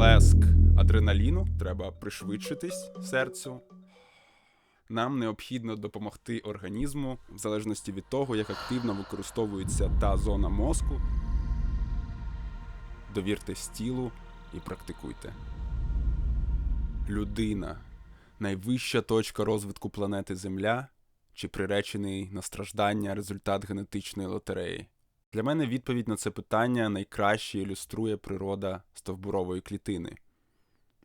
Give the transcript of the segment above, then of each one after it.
сплеск адреналіну, треба пришвидшитись серцю. Нам необхідно допомогти організму в залежності від того, як активно використовується та зона мозку. Довіртесь тілу і практикуйте. Людина найвища точка розвитку планети Земля чи приречений на страждання результат генетичної лотереї? Для мене відповідь на це питання найкраще ілюструє природа стовбурової клітини,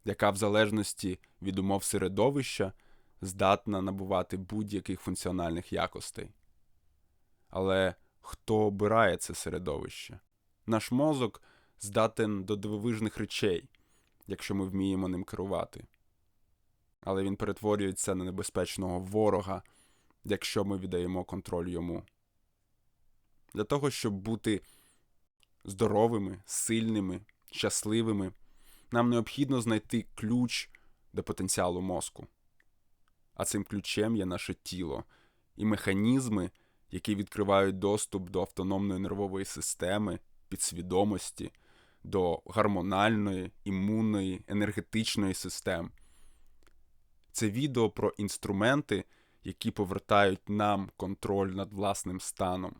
яка в залежності від умов середовища здатна набувати будь-яких функціональних якостей. Але хто обирає це середовище? Наш мозок здатен до дивовижних речей, якщо ми вміємо ним керувати. Але він перетворюється на небезпечного ворога, якщо ми віддаємо контроль йому. Для того, щоб бути здоровими, сильними, щасливими, нам необхідно знайти ключ до потенціалу мозку. А цим ключем є наше тіло і механізми, які відкривають доступ до автономної нервової системи, підсвідомості, до гормональної, імунної, енергетичної систем. Це відео про інструменти, які повертають нам контроль над власним станом.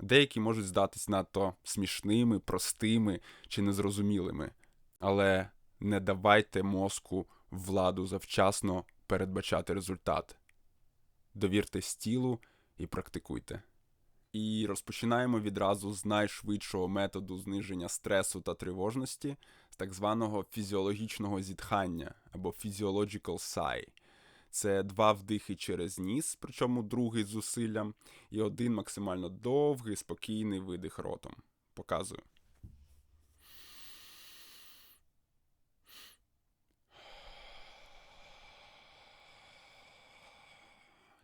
Деякі можуть здатись надто смішними, простими чи незрозумілими, але не давайте мозку владу завчасно передбачати результат. Довіртесь тілу і практикуйте. І розпочинаємо відразу з найшвидшого методу зниження стресу та тривожності, з так званого фізіологічного зітхання або physiological sigh. Це два вдихи через ніс, причому другий з зусиллям, і один максимально довгий, спокійний видих ротом. Показую.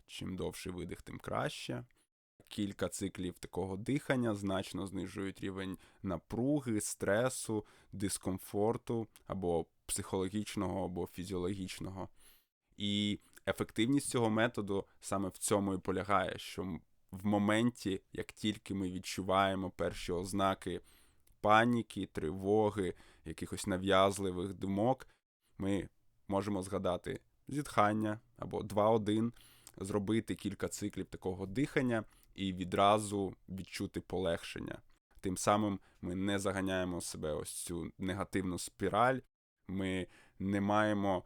Чим довший видих, тим краще. Кілька циклів такого дихання значно знижують рівень напруги, стресу, дискомфорту або психологічного, або фізіологічного. І ефективність цього методу саме в цьому і полягає, що в моменті, як тільки ми відчуваємо перші ознаки паніки, тривоги, якихось нав'язливих думок, ми можемо згадати зітхання або 2-1, зробити кілька циклів такого дихання і відразу відчути полегшення. Тим самим ми не заганяємо себе ось цю негативну спіраль, ми не маємо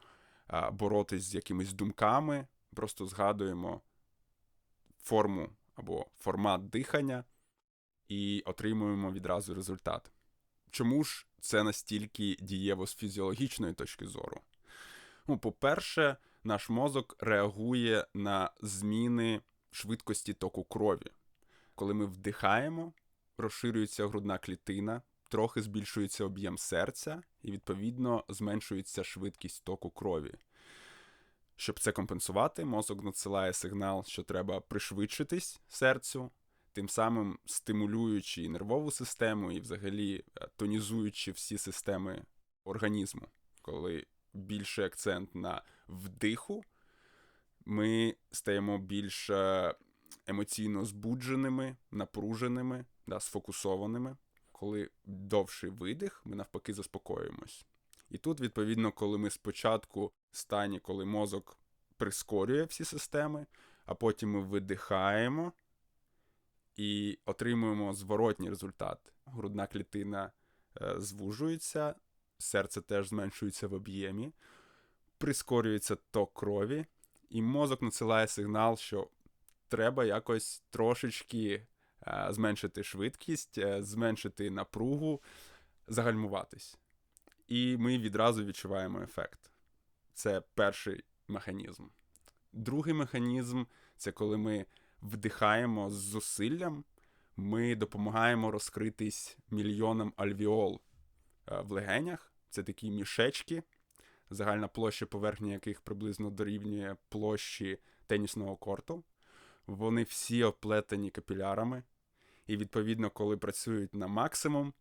боротись з якимись думками, просто згадуємо форму або формат дихання і отримуємо відразу результат. Чому ж це настільки дієво з фізіологічної точки зору? Ну, по-перше, наш мозок реагує на зміни швидкості току крові. Коли ми вдихаємо, розширюється грудна клітина, трохи збільшується об'єм серця і, відповідно, зменшується швидкість току крові. Щоб це компенсувати, мозок надсилає сигнал, що треба пришвидшитись серцю, тим самим стимулюючи нервову систему, і взагалі е, тонізуючи всі системи організму. Коли більший акцент на вдиху, ми стаємо більш е, емоційно збудженими, напруженими, да, сфокусованими. Коли довший видих, ми навпаки заспокоюємось. І тут, відповідно, коли ми спочатку в стані, коли мозок прискорює всі системи, а потім ми видихаємо і отримуємо зворотній результат. Грудна клітина е, звужується, серце теж зменшується в об'ємі, прискорюється ток крові, і мозок надсилає сигнал, що треба якось трошечки зменшити швидкість, е, зменшити напругу, загальмуватись. І ми відразу відчуваємо ефект. Це перший механізм. Другий механізм це коли ми вдихаємо з зусиллям, ми допомагаємо розкритись мільйонам альвіол е, в легенях. Це такі мішечки, загальна площа поверхні яких приблизно дорівнює площі тенісного корту. Вони всі оплетені капілярами, і, відповідно, коли працюють на максимум,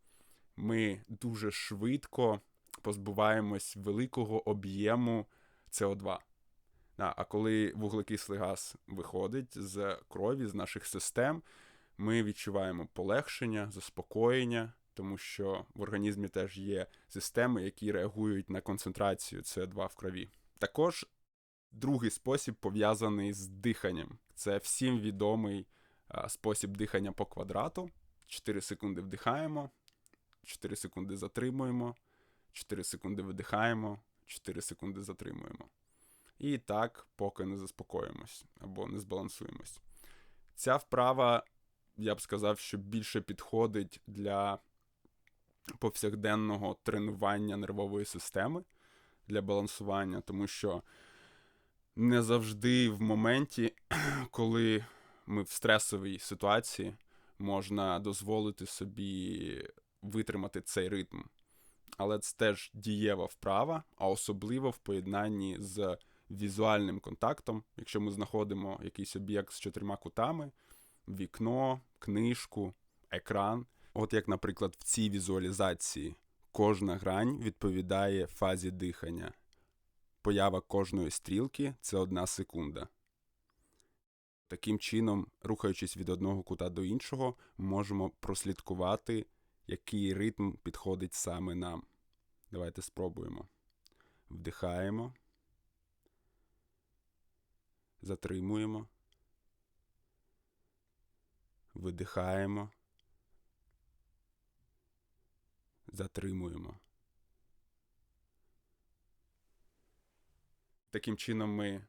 ми дуже швидко позбуваємось великого об'єму СО2. А коли вуглекислий газ виходить з крові, з наших систем, ми відчуваємо полегшення, заспокоєння, тому що в організмі теж є системи, які реагують на концентрацію СО2 в крові. Також другий спосіб пов'язаний з диханням. Це всім відомий спосіб дихання по квадрату. 4 секунди вдихаємо, 4 секунди затримуємо, 4 секунди видихаємо, 4 секунди затримуємо. І так, поки не заспокоїмось або не збалансуємось. Ця вправа, я б сказав, що більше підходить для повсякденного тренування нервової системи для балансування, тому що не завжди в моменті, коли ми в стресовій ситуації, можна дозволити собі витримати цей ритм. Але це теж дієва вправа, а особливо в поєднанні з візуальним контактом, якщо ми знаходимо якийсь об'єкт з чотирма кутами, вікно, книжку, екран. От як, наприклад, в цій візуалізації кожна грань відповідає фазі дихання. Поява кожної стрілки це одна секунда. Таким чином, рухаючись від одного кута до іншого, можемо прослідкувати, який ритм підходить саме нам. Давайте спробуємо. Вдихаємо, затримуємо, видихаємо, затримуємо. Таким чином ми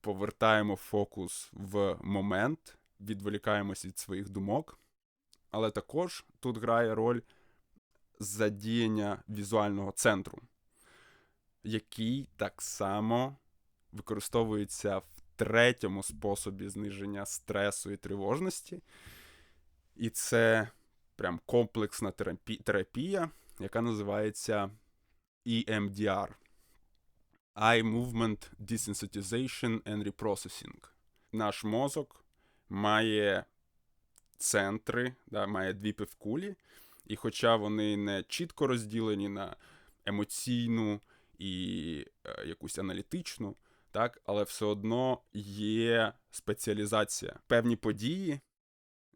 повертаємо фокус в момент, відволікаємось від своїх думок. Але також тут грає роль задіяння візуального центру, який так само використовується в третьому способі зниження стресу і тривожності. І це прям комплексна терапія, яка називається EMDR. Eye Movement Desensitization and Reprocessing. Наш мозок має центри, да, має дві півкулі, і хоча вони не чітко розділені на емоційну і е, якусь аналітичну, так, але все одно є спеціалізація. Певні події,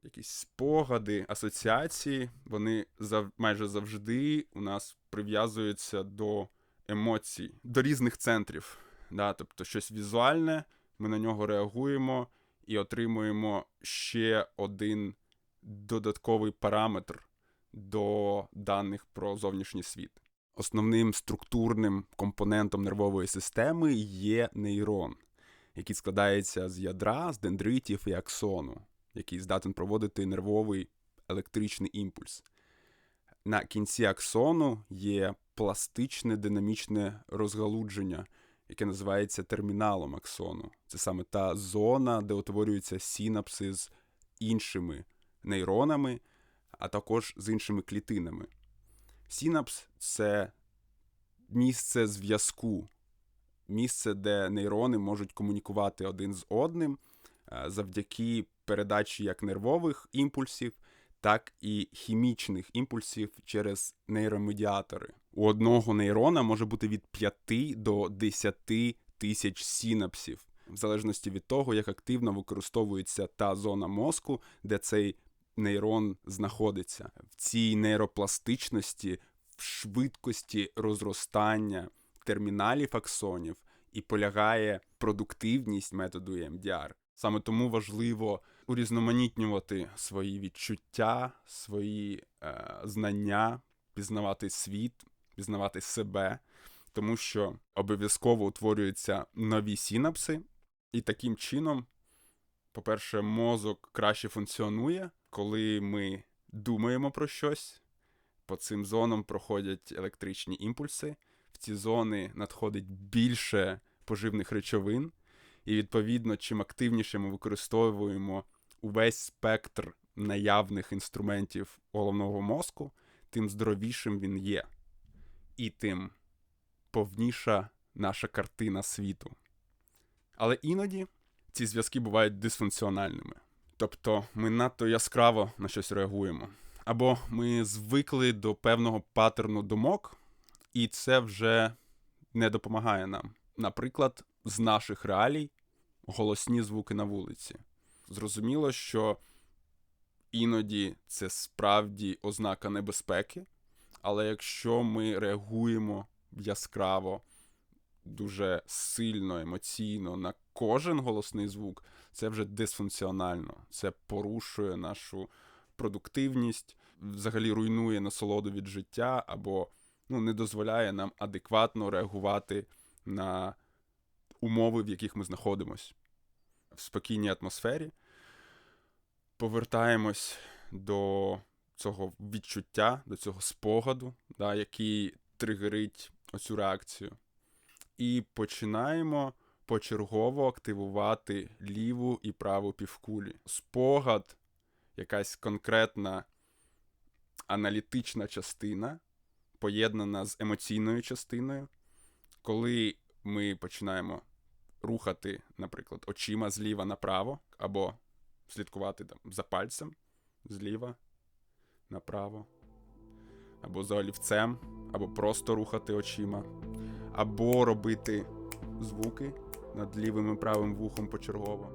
якісь спогади, асоціації, вони зав... майже завжди у нас прив'язуються до емоцій, до різних центрів. Да? Тобто щось візуальне, ми на нього реагуємо і отримуємо ще один додатковий параметр до даних про зовнішній світ. Основним структурним компонентом нервової системи є нейрон, який складається з ядра, з дендритів і аксону, який здатен проводити нервовий електричний імпульс. На кінці аксону є пластичне динамічне розгалудження, яке називається терміналом аксону. Це саме та зона, де утворюються синапси з іншими нейронами, а також з іншими клітинами. Синапс це місце зв'язку, місце, де нейрони можуть комунікувати один з одним е, завдяки передачі як нервових імпульсів, так і хімічних імпульсів через нейромедіатори. У одного нейрона може бути від 5 до 10 тисяч синапсів, в залежності від того, як активно використовується та зона мозку, де цей нейрон знаходиться. В цій нейропластичності, в швидкості розростання терміналів аксонів і полягає продуктивність методу EMDR. Саме тому важливо урізноманітнювати свої відчуття, свої е, знання, пізнавати світ, пізнавати себе, тому що обов'язково утворюються нові синапси, і таким чином, по-перше, мозок краще функціонує, коли ми думаємо про щось. По цим зонам проходять електричні імпульси. В ці зони надходить більше поживних речовин, і, відповідно, чим активніше ми використовуємо увесь спектр наявних інструментів головного мозку, тим здоровішим він є, і тим повніша наша картина світу. Але іноді ці зв'язки бувають дисфункціональними. Тобто ми надто яскраво на щось реагуємо. Або ми звикли до певного паттерну думок, і це вже не допомагає нам. Наприклад, з наших реалій голосні звуки на вулиці. Зрозуміло, що іноді це справді ознака небезпеки, але якщо ми реагуємо яскраво, дуже сильно, емоційно на кожен голосний звук, це вже дисфункціонально. Це порушує нашу продуктивність, взагалі руйнує насолоду від життя або ну, не дозволяє нам адекватно реагувати на умови, в яких ми знаходимося в спокійній атмосфері. Повертаємось до цього відчуття, до цього спогаду, да, який тригерить оцю реакцію. І починаємо почергово активувати ліву і праву півкулі. Спогад, якась конкретна аналітична частина, поєднана з емоційною частиною, коли ми починаємо рухати, наприклад, очима зліва направо, або слідкувати там за пальцем зліва направо, або за олівцем, або просто рухати очима, або робити звуки над лівим і правим вухом почергово.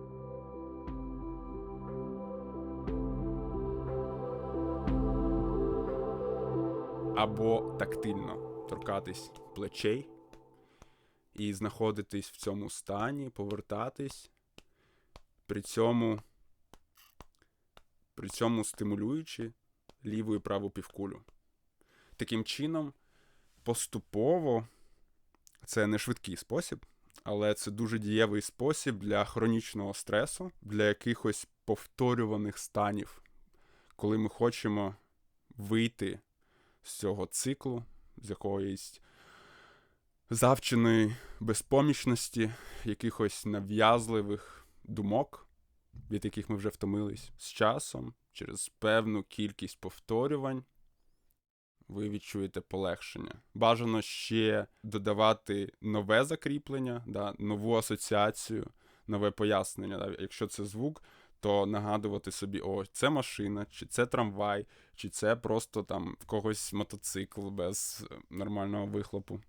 Або тактильно торкатись плечей і знаходитись в цьому стані, повертатись, при цьому при цьому стимулюючи ліву і праву півкулю. Таким чином, поступово це не швидкий спосіб, але це дуже дієвий спосіб для хронічного стресу, для якихось повторюваних станів, коли ми хочемо вийти з цього циклу, з якоїсь завченої безпомічності, якихось нав'язливих думок, від яких ми вже втомились з часом, через певну кількість повторювань. Ви відчуєте полегшення. Бажано ще додавати нове закріплення, да, нову асоціацію, нове пояснення. Да. Якщо це звук, то нагадувати собі, о, це машина, чи це трамвай, чи це просто там в когось мотоцикл без нормального вихлопу.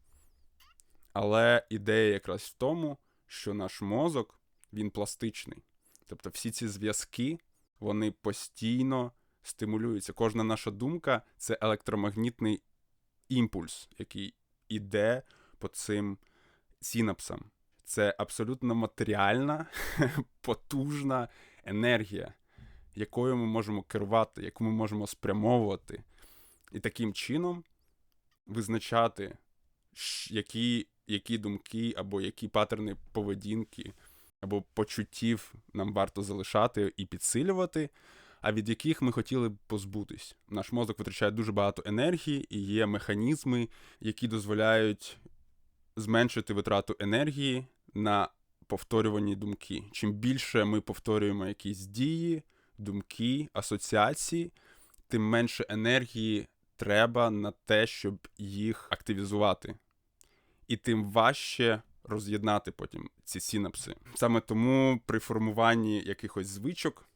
Але ідея якраз в тому, що наш мозок він пластичний. Тобто всі ці зв'язки вони постійно стимулюються. Кожна наша думка це електромагнітний імпульс, який іде по цим синапсам. Це абсолютно матеріальна, потужна енергія, якою ми можемо керувати, яку ми можемо спрямовувати, і таким чином визначати, які які думки або які паттерни поведінки або почуттів нам варто залишати і підсилювати, а від яких ми хотіли б позбутись. Наш мозок витрачає дуже багато енергії, і є механізми, які дозволяють зменшити витрату енергії на повторювані думки. Чим більше ми повторюємо якісь дії, думки, асоціації, тим менше енергії треба на те, щоб їх активізувати і тим важче роз'єднати потім ці синапси. Саме тому при формуванні якихось звичок,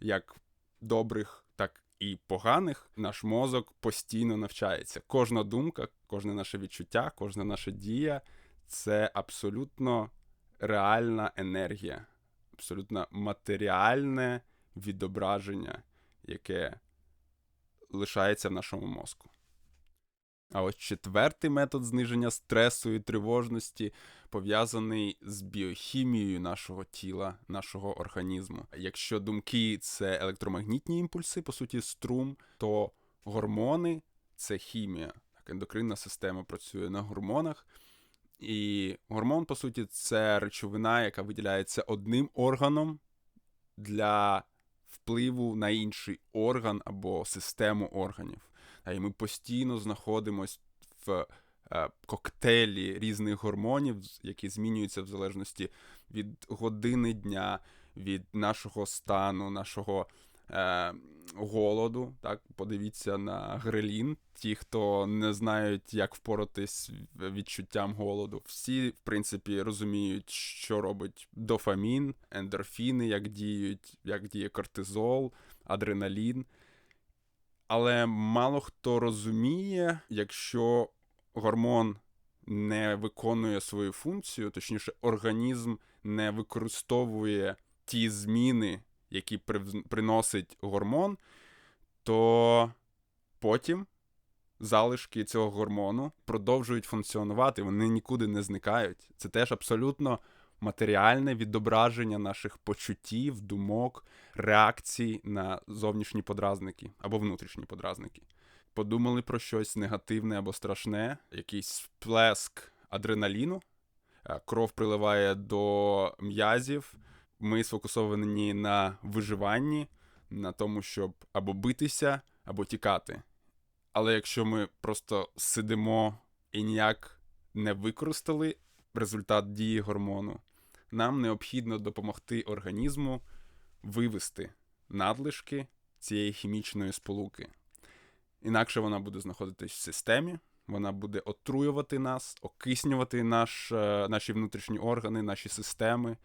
як добрих, так і поганих, наш мозок постійно навчається. Кожна думка, кожне наше відчуття, кожна наша дія це абсолютно реальна енергія, абсолютно матеріальне відображення, яке лишається в нашому мозку. А ось четвертий метод зниження стресу і тривожності пов'язаний з біохімією нашого тіла, нашого організму. Якщо думки це електромагнітні імпульси, по суті, струм, то гормони це хімія. Ендокринна система працює на гормонах. І гормон, по суті, це речовина, яка виділяється одним органом для впливу на інший орган або систему органів. І ми постійно знаходимося в е, коктейлі різних гормонів, які змінюються в залежності від години дня, від нашого стану, нашого е, голоду. Так, Подивіться на грелін. Ті, хто не знають, як впоратись відчуттям голоду. Всі, в принципі, розуміють, що робить дофамін, ендорфіни, як діють, як діє кортизол, адреналін. Але мало хто розуміє, якщо гормон не виконує свою функцію, точніше, організм не використовує ті зміни, прив- приносить гормон, то потім залишки цього гормону продовжують функціонувати, вони нікуди не зникають. Це теж абсолютно матеріальне відображення наших почуттів, думок, реакцій на зовнішні подразники або внутрішні подразники. Подумали про щось негативне або страшне, якийсь сплеск адреналіну, е, кров приливає до м'язів. Ми сфокусовані на виживанні, на тому, щоб або битися, або тікати. Але якщо ми просто сидимо і ніяк не використали результат дії гормону, нам необхідно допомогти організму вивести надлишки цієї хімічної сполуки. Інакше вона буде знаходитись в системі, вона буде отруювати нас, окиснювати наш, е, наші внутрішні органи, наші системи.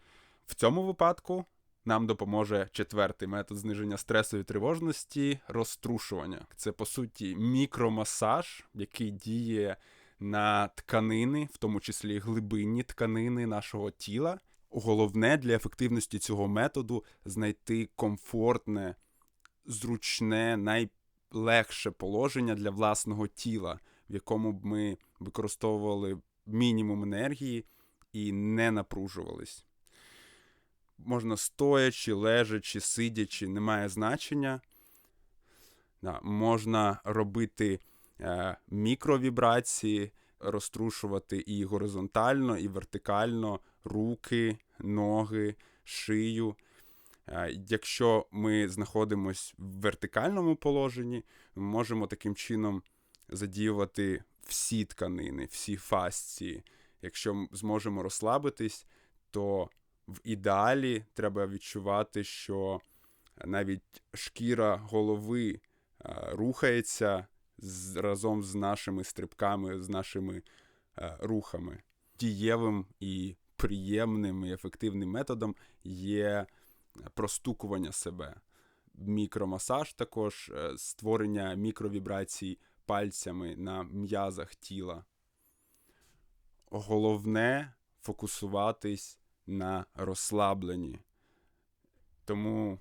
В цьому випадку нам допоможе четвертий метод зниження стресу і тривожності розтрушування. Це, по суті, мікромасаж, який діє на тканини, в тому числі глибинні тканини нашого тіла. Головне для ефективності цього методу знайти комфортне, зручне, найлегше положення для власного тіла, в якому б ми використовували мінімум енергії і не напружувались. Можна стоячи, лежачи, сидячи, немає значення. Можна робити мікровібрації, розтрушувати і горизонтально, і вертикально руки, ноги, шию. Е, якщо ми знаходимося в вертикальному положенні, ми можемо таким чином задіювати всі тканини, всі фасції. Якщо зможемо розслабитись, то в ідеалі треба відчувати, що навіть шкіра голови е, рухається з, разом з нашими стрибками, з нашими е, рухами. Дієвим і приємним і ефективним методом є простукування себе. Мікромасаж також, е, створення мікровібрацій пальцями на м'язах тіла. Головне фокусуватись на розслабленні. Тому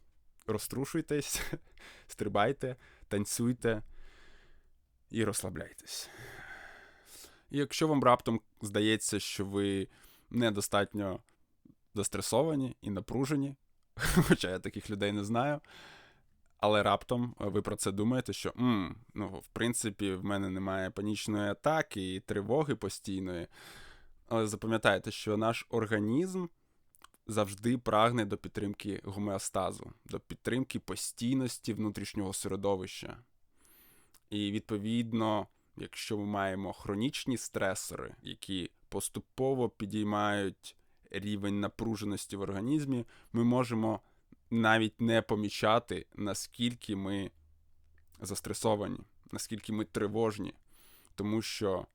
розтрушуйтесь, стрибайте, танцюйте і розслабляйтесь. Якщо вам раптом здається, що ви недостатньо застресовані і напружені, хоча я таких людей не знаю, але раптом ви про це думаєте, що М, ну, в принципі, в мене немає панічної атаки і тривоги постійної. Але запам'ятайте, що наш організм завжди прагне до підтримки гомеостазу, до підтримки постійності внутрішнього середовища. І відповідно, якщо ми маємо хронічні стресори, які поступово підіймають рівень напруженості в організмі, ми можемо навіть не помічати, наскільки ми застресовані, наскільки ми тривожні, тому що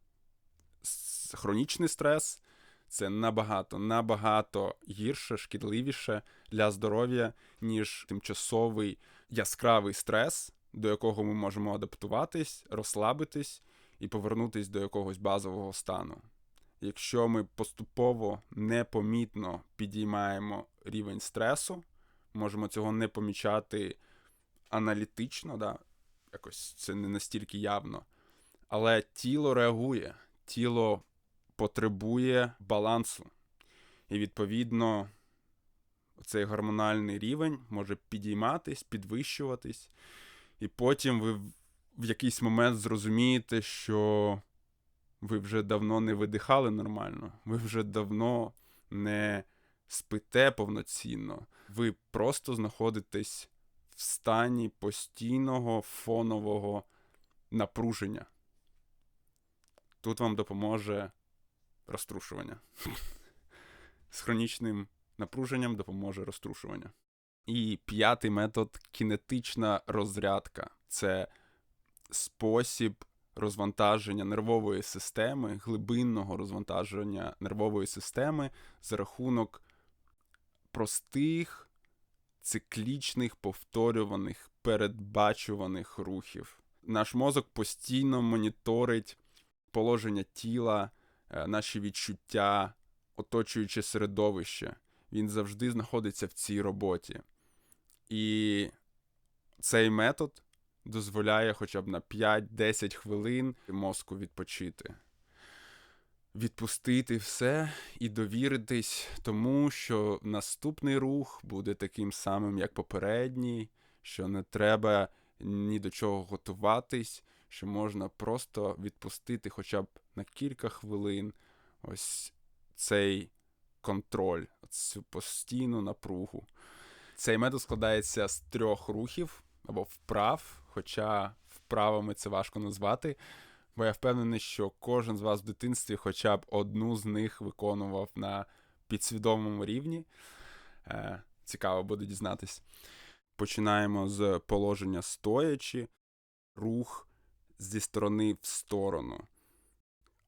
хронічний стрес це набагато, набагато гірше, шкідливіше для здоров'я, ніж тимчасовий яскравий стрес, до якого ми можемо адаптуватись, розслабитись і повернутись до якогось базового стану. Якщо ми поступово непомітно підіймаємо рівень стресу, можемо цього не помічати аналітично, да? якось це не настільки явно. Але тіло реагує, тіло потребує балансу. І відповідно цей гормональний рівень може підійматись, підвищуватись, і потім ви в- якийсь момент зрозумієте, що ви вже давно не видихали нормально, ви вже давно не спите повноцінно, ви просто знаходитесь в стані постійного фонового напруження. Тут вам допоможе розтрушування. З хронічним напруженням допоможе розтрушування. І п'ятий метод кінетична розрядка. Це спосіб розвантаження нервової системи, глибинного розвантаження нервової системи за рахунок простих, циклічних, повторюваних, передбачуваних рухів. Наш мозок постійно моніторить положення тіла, е, наші відчуття, оточуюче середовище. Він завжди знаходиться в цій роботі. І цей метод дозволяє хоча б на 5-10 хвилин мозку відпочити. Відпустити все і довіритись тому, що наступний рух буде таким самим, як попередній, що не треба ні до чого готуватись, що можна просто відпустити хоча б на кілька хвилин ось цей контроль, цю постійну напругу. Цей метод складається з трьох рухів або вправ, хоча вправами це важко назвати. Бо я впевнений, що кожен з вас в дитинстві хоча б одну з них виконував на підсвідомому рівні. Е, Цікаво буде дізнатись. Починаємо з положення стоячи, рух зі сторони в сторону.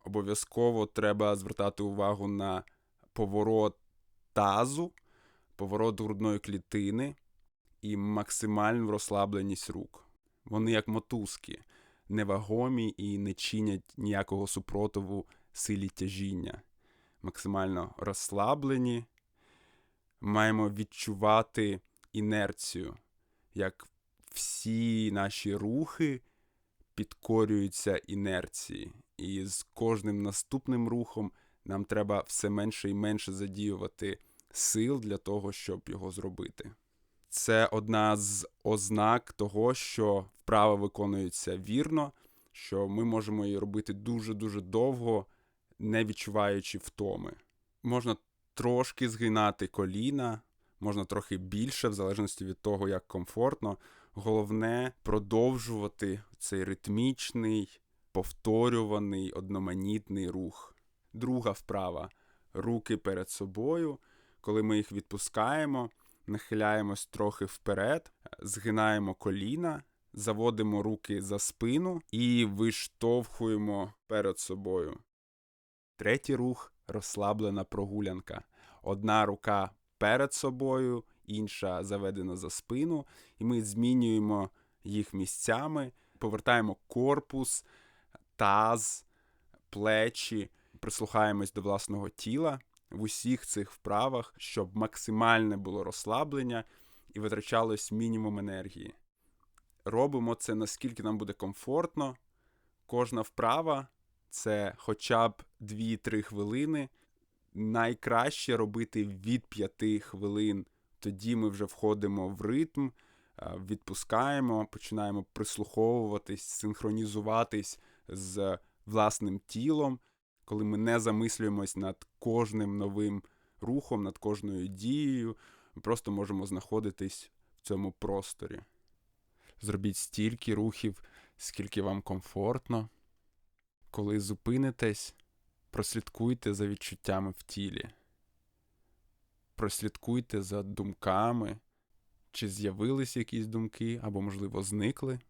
Обов'язково треба звертати увагу на поворот тазу, поворот грудної клітини і максимальну розслабленість рук. Вони як мотузки, невагомі і не чинять ніякого супротиву силі тяжіння. Максимально розслаблені. Маємо відчувати інерцію, як всі наші рухи підкорюються інерції. І з кожним наступним рухом нам треба все менше і менше задіювати сил для того, щоб його зробити. Це одна з ознак того, що вправа виконується вірно, що ми можемо її робити дуже-дуже довго, не відчуваючи втоми. Можна трошки згинати коліна, можна трохи більше, в залежності від того, як комфортно. Головне продовжувати цей ритмічний, повторюваний, одноманітний рух. Друга вправа руки перед собою. Коли ми їх відпускаємо, нахиляємось трохи вперед, згинаємо коліна, заводимо руки за спину і виштовхуємо перед собою. Третій рух розслаблена прогулянка. Одна рука перед собою, інша заведена за спину, і ми змінюємо їх місцями, повертаємо корпус, таз, плечі, прислухаємось до власного тіла в усіх цих вправах, щоб максимальне було розслаблення і витрачалось мінімум енергії. Робимо це наскільки нам буде комфортно. Кожна вправа це хоча б 2-3 хвилини. Найкраще робити від 5 хвилин. Тоді ми вже входимо в ритм, відпускаємо, починаємо прислуховуватись, синхронізуватись з власним тілом, коли ми не замислюємось над кожним новим рухом, над кожною дією, ми просто можемо знаходитись в цьому просторі. Зробіть стільки рухів, скільки вам комфортно. Коли зупинитесь, прослідкуйте за відчуттями в тілі. Прослідкуйте за думками, чи з'явились якісь думки, або, можливо, зникли.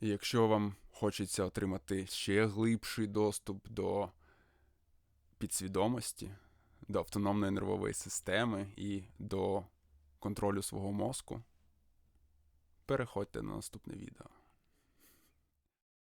І якщо вам хочеться отримати ще глибший доступ до підсвідомості, до автономної нервової системи і до контролю свого мозку, переходьте на наступне відео.